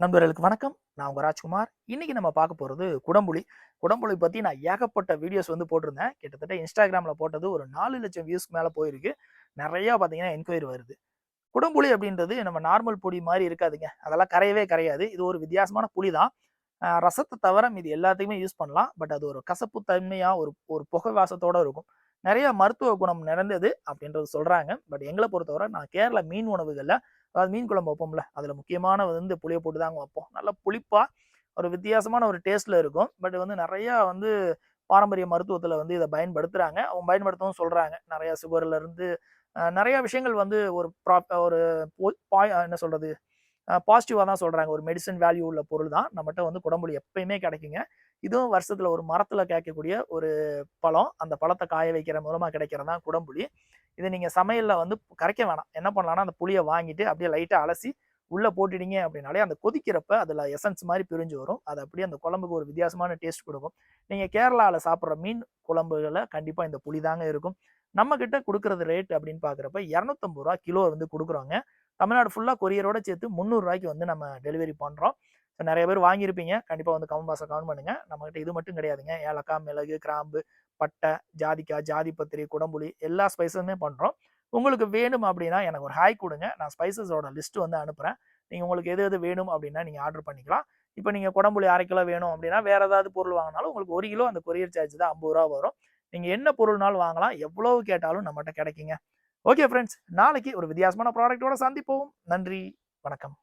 நண்பர்களுக்கு வணக்கம். நான் உங்க ராஜ்குமார். இன்னைக்கு நம்ம பார்க்க போறது குடம்புலி. குடம்புலி பத்தி நான் ஏகப்பட்ட வீடியோஸ் வந்து போட்டிருந்தேன். கிட்டத்தட்ட இன்ஸ்டாகிராம்ல போட்டது ஒரு நாலு லட்சம் வியூஸ்க்கு மேல போயிருக்கு. நிறைய பாத்தீங்கன்னா என்கொயரி வருது. குடம்புலி அப்படின்றது நம்ம நார்மல் பொடி மாதிரி இருக்காதுங்க. அதெல்லாம் கரையவே கரையாது. இது ஒரு வித்தியாசமான புளி தான். ரசத்தை தவிர இது எல்லாத்தையுமே யூஸ் பண்ணலாம். பட் அது ஒரு கசப்பு தன்மையா ஒரு ஒரு புகை வாசத்தோட இருக்கும். நிறைய மருத்துவ குணம் நிறைந்தது அப்படின்றது சொல்றாங்க. பட் எங்களை பொறுத்தவரை நான் கேரள மீன் உணவுகளில் அதாவது மீன் குழம்பு வைப்போம்ல அதில் முக்கியமான வந்து புளியை போட்டு தாங்க வைப்போம். நல்லா புளிப்பாக ஒரு வித்தியாசமான ஒரு டேஸ்ட்டில் இருக்கும். பட் வந்து நிறையா வந்து பாரம்பரிய மருத்துவத்தில் வந்து இதை பயன்படுத்துகிறாங்க அவங்க பயன்படுத்தவும் சொல்கிறாங்க நிறையா சுகர்ல இருந்து விஷயங்கள் வந்து ஒரு ப்ராப் ஒரு பாய் என்ன சொல்கிறது பாசிட்டிவாக தான் சொல்கிறாங்க ஒரு மெடிசன் வேல்யூ உள்ள பொருள் தான். நம்மகிட்ட வந்து குடம்புளி எப்பயுமே கிடைக்குங்க. இதுவும் வருஷத்தில் ஒரு மரத்தில் கேட்கக்கூடிய ஒரு பழம். அந்த பழத்தை காய வைக்கிற மூலமாக கிடைக்கிறது தான் குடம்புளி இதை நீங்கள் சமையலில் வந்து கரைக்க வேணாம். என்ன பண்ணலான்னா அந்த புளியை வாங்கிட்டு அப்படியே லைட்டாக அலசி உள்ளே போட்டுட்டீங்க அப்படின்னாலே அந்த கொதிக்கிறப்ப அதில் எசன்ஸ் மாதிரி பிரிஞ்சு வரும். அது அப்படியே அந்த குழம்புக்கு ஒரு வித்தியாசமான டேஸ்ட் கொடுக்கும். நீங்கள் கேரளாவில் சாப்பிட்ற மீன் குழம்புகளை கண்டிப்பாக இந்த புளி தாங்க இருக்கும். நம்மக்கிட்ட கொடுக்குறது ரேட் அப்படின்னு பார்க்குறப்ப இரநூத்தம்பது ரூபா கிலோ வந்து கொடுக்குறோங்க. தமிழ்நாடு ஃபுல்லாக கொரியரோட சேர்த்து முந்நூறுரூவாய்க்கு வந்து நம்ம டெலிவரி பண்ணுறோம் நிறைய பேர் வாங்கியிருப்பீங்க. கண்டிப்பாக வந்து கவுன் பாக்ஸை கவுன் பண்ணுங்க. நம்மக்கிட்ட இது மட்டும் கிடையாதுங்க. ஏலக்காய் மிளகு கிராம்பு பட்டை ஜாதிக்காய் ஜாதி பத்திரி குடம்புளி எல்லா ஸ்பைசஸுமே பண்ணுறோம் உங்களுக்கு வேணும் அப்படின்னா எனக்கு ஒரு ஹாய் கொடுங்க. நான் ஸ்பைசஸோட லிஸ்ட் வந்து அனுப்புகிறேன் நீங்கள் உங்களுக்கு எது எது வேணும் அப்படின்னா நீங்கள் ஆர்டர் பண்ணிக்கலாம். இப்போ நீங்கள் குடம்புளி அரை கிலோ வேணும் அப்படின்னா வேறு ஏதாவது பொருள் வாங்கினாலும் உங்களுக்கு ஒரு கிலோ அந்த கொரியர் சார்ஜ் தான் ஐம்பது ரூபா வரும். நீங்கள் என்ன பொருள்னாலும் வாங்கலாம். எவ்வளவு கேட்டாலும் நம்மகிட்ட கிடைக்குங்க. ஓகே ஃப்ரெண்ட்ஸ் நாளைக்கு ஒரு வித்தியாசமான ப்ராடக்ட்டோட சந்திப்போம். நன்றி வணக்கம்.